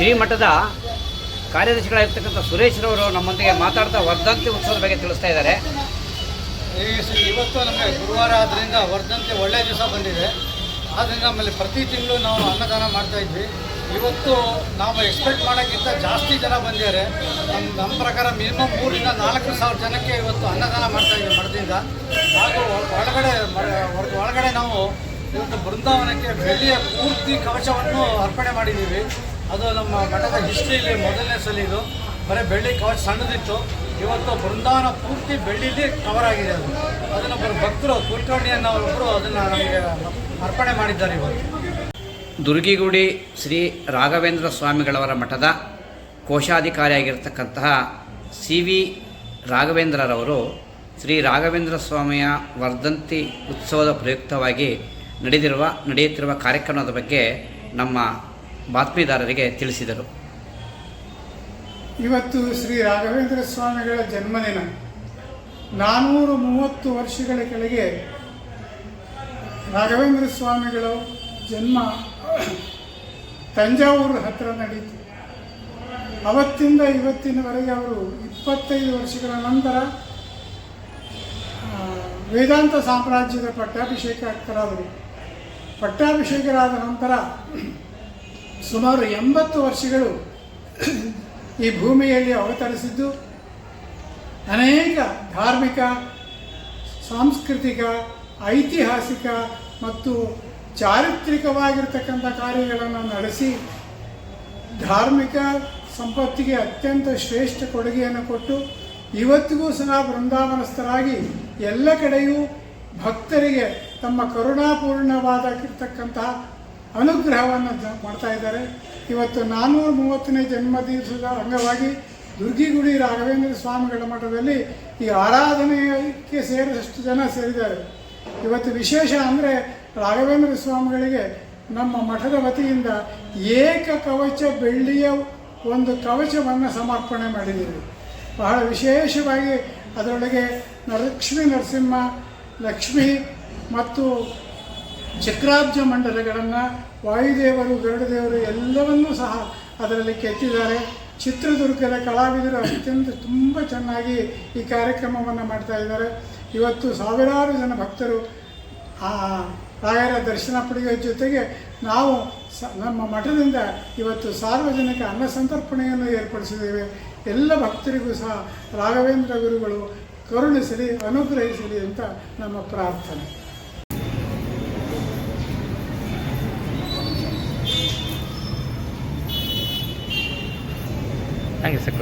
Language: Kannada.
ಶ್ರೀಮಠದ ಕಾರ್ಯದರ್ಶಿಗಳಾಗಿರ್ತಕ್ಕಂಥ ಸುರೇಶ್ರವರು ನಮ್ಮೊಂದಿಗೆ ಮಾತಾಡ್ತಾ ವರ್ಧಂತಿ ಉತ್ಸವದ ಬಗ್ಗೆ ತಿಳಿಸ್ತಾ ಇದ್ದಾರೆ. ಇವತ್ತು ನಮಗೆ ಗುರುವಾರ ಆದ್ದರಿಂದ ವರ್ಧಂತಿ ಒಳ್ಳೆಯ ದಿವಸ ಬಂದಿದೆ. ಆದ್ದರಿಂದ ಆಮೇಲೆ ಪ್ರತಿ ತಿಂಗಳು ನಾವು ಅನ್ನದಾನ ಮಾಡ್ತಾ ಇದ್ವಿ. ಇವತ್ತು ನಾವು ಎಕ್ಸ್ಪೆಕ್ಟ್ ಮಾಡೋಕ್ಕಿಂತ ಜಾಸ್ತಿ ಜನ ಬಂದಿದ್ದಾರೆ. ನಮ್ಮ ನಮ್ಮ ಪ್ರಕಾರ ಮಿನಿಮಮ್ ಮೂರಿಂದ ನಾಲ್ಕು ಸಾವಿರ ಜನಕ್ಕೆ ಇವತ್ತು ಅನ್ನದಾನ ಮಾಡ್ತಾ ಇದ್ದೀವಿ ಮಠದಿಂದ. ಹಾಗೂ ಒಳಗಡೆ ಒಳಗಡೆ ನಾವು ಇವತ್ತು ಬೃಂದಾವನಕ್ಕೆ ಬೆಳ್ಳಿಯ ಪೂರ್ತಿ ಕವಚವನ್ನು ಅರ್ಪಣೆ ಮಾಡಿದ್ದೀವಿ. ಅದು ನಮ್ಮ ಮಠದ ಹಿಸ್ಟ್ರಿಯಲ್ಲಿ ಮೊದಲನೇ ಸಲ ಇದು. ಬರೀ ಬೆಳ್ಳಿ ಕವಚ ಸಣ್ಣದಿತ್ತು. ಇವತ್ತು ಬೃಂದಾವನ ಪೂರ್ತಿ ಬೆಳ್ಳಿಲಿ ಕವರ್ ಆಗಿದೆ ಅದು. ಅದನ್ನೊಬ್ಬರು ಭಕ್ತರು ಕುಲಕರ್ಣಿ ಅನ್ನೋರೊಬ್ಬರು ಅದನ್ನು ನಮಗೆ ಅರ್ಪಣೆ ಮಾಡಿದ್ದಾರೆ ಇವತ್ತು ದುರ್ಗಿಗುಡಿ ಶ್ರೀ ರಾಘವೇಂದ್ರ ಸ್ವಾಮಿಗಳವರ ಮಠದ ಕೋಶಾಧಿಕಾರಿಯಾಗಿರ್ತಕ್ಕಂತಹ ಸಿ ವಿ ರಾಘವೇಂದ್ರರವರು ಶ್ರೀ ರಾಘವೇಂದ್ರ ಸ್ವಾಮಿಯ ವರ್ಧಂತಿ ಉತ್ಸವದ ಪ್ರಯುಕ್ತವಾಗಿ ನಡೆದಿರುವ ನಡೆಯುತ್ತಿರುವ ಕಾರ್ಯಕ್ರಮದ ಬಗ್ಗೆ ನಮ್ಮ ಬಾತ್ಮೀದಾರರಿಗೆ ತಿಳಿಸಿದರು. ಇವತ್ತು ಶ್ರೀ ರಾಘವೇಂದ್ರ ಸ್ವಾಮಿಗಳ ಜನ್ಮದಿನ. ನಾನ್ನೂರು ಮೂವತ್ತು ವರ್ಷಗಳ ಕೆಳಗೆ ರಾಘವೇಂದ್ರ ಸ್ವಾಮಿಗಳ ಜನ್ಮ ತಂಜಾವೂರು ಹತ್ತಿರ ನಡೀತು. ಅವತ್ತಿಂದ ಇವತ್ತಿನವರೆಗೆ ಅವರು ಇಪ್ಪತ್ತೈದು ವರ್ಷಗಳ ನಂತರ ವೇದಾಂತ ಸಾಮ್ರಾಜ್ಯದ ಪಟ್ಟಾಭಿಷೇಕರಾದರು ಪಟ್ಟಾಭಿಷೇಕರಾದ ನಂತರ ಸುಮಾರು ಎಂಬತ್ತು ವರ್ಷಗಳು ಈ ಭೂಮಿಯಲ್ಲಿ ಅವತರಿಸಿದ್ದು ಅನೇಕ ಧಾರ್ಮಿಕ, ಸಾಂಸ್ಕೃತಿಕ, ಐತಿಹಾಸಿಕ ಮತ್ತು ಚಾರಿತ್ರಿಕವಾಗಿರ್ತಕ್ಕಂಥ ಕಾರ್ಯಗಳನ್ನು ನಡೆಸಿ ಧಾರ್ಮಿಕ ಸಂಪತ್ತಿಗೆ ಅತ್ಯಂತ ಶ್ರೇಷ್ಠ ಕೊಡುಗೆಯನ್ನು ಕೊಟ್ಟು ಇವತ್ತಿಗೂ ಸಹ ಬೃಂದಾವನಸ್ಥರಾಗಿ ಎಲ್ಲ ಕಡೆಯೂ ಭಕ್ತರಿಗೆ ತಮ್ಮ ಕರುಣಾಪೂರ್ಣವಾದಕ್ಕಿರ್ತಕ್ಕಂತಹ ಅನುಗ್ರಹವನ್ನು ಮಾಡ್ತಾ ಇದ್ದಾರೆ. ಇವತ್ತು ನಾನ್ನೂರ ಮೂವತ್ತನೇ ಜನ್ಮ ದಿವಸದ ಅಂಗವಾಗಿ ದುರ್ಗಿಗುಡಿ ರಾಘವೇಂದ್ರ ಸ್ವಾಮಿಗಳ ಮಠದಲ್ಲಿ ಈ ಆರಾಧನೆಗೆ ಸೇರಿದಷ್ಟು ಜನ ಸೇರಿದ್ದಾರೆ. ಇವತ್ತು ವಿಶೇಷ ಅಂದರೆ ರಾಘವೇಂದ್ರ ಸ್ವಾಮಿಗಳಿಗೆ ನಮ್ಮ ಮಠದ ವತಿಯಿಂದ ಏಕ ಕವಚ ಬೆಳ್ಳಿಯ ಒಂದು ಕವಚವನ್ನು ಸಮರ್ಪಣೆ ಮಾಡಿದ್ದೀವಿ. ಬಹಳ ವಿಶೇಷವಾಗಿ ಅದರೊಳಗೆ ಲಕ್ಷ್ಮೀ ನರಸಿಂಹ, ಲಕ್ಷ್ಮಿ ಮತ್ತು ಚಕ್ರಾಬ್ಜ ಮಂಡಲಗಳನ್ನು ವಾಯುದೇವರು, ಗರುಡದೇವರು ಎಲ್ಲವನ್ನೂ ಸಹ ಅದರಲ್ಲಿ ಕೆತ್ತಿದ್ದಾರೆ. ಚಿತ್ರದುರ್ಗದ ಕಲಾವಿದರು ಅತ್ಯಂತ ತುಂಬ ಚೆನ್ನಾಗಿ ಈ ಕಾರ್ಯಕ್ರಮವನ್ನು ಮಾಡ್ತಾ ಇದ್ದಾರೆ. ಇವತ್ತು ಸಾವಿರಾರು ಜನ ಭಕ್ತರು ಆ ರಾಯರ ದರ್ಶನ ಪಡೆಯುವ ಜೊತೆಗೆ ನಾವು ಸ, ನಮ್ಮ ಮಠದಿಂದ ಇವತ್ತು ಸಾರ್ವಜನಿಕ ಅನ್ನ ಸಂತರ್ಪಣೆಯನ್ನು ಏರ್ಪಡಿಸಿದ್ದೇವೆ. ಎಲ್ಲ ಭಕ್ತರಿಗೂ ಸಹ ರಾಘವೇಂದ್ರ ಗುರುಗಳು ಕರುಣಿಸಲಿ, ಅನುಗ್ರಹಿಸಲಿ ಅಂತ ನಮ್ಮ ಪ್ರಾರ್ಥನೆ. Thank you sir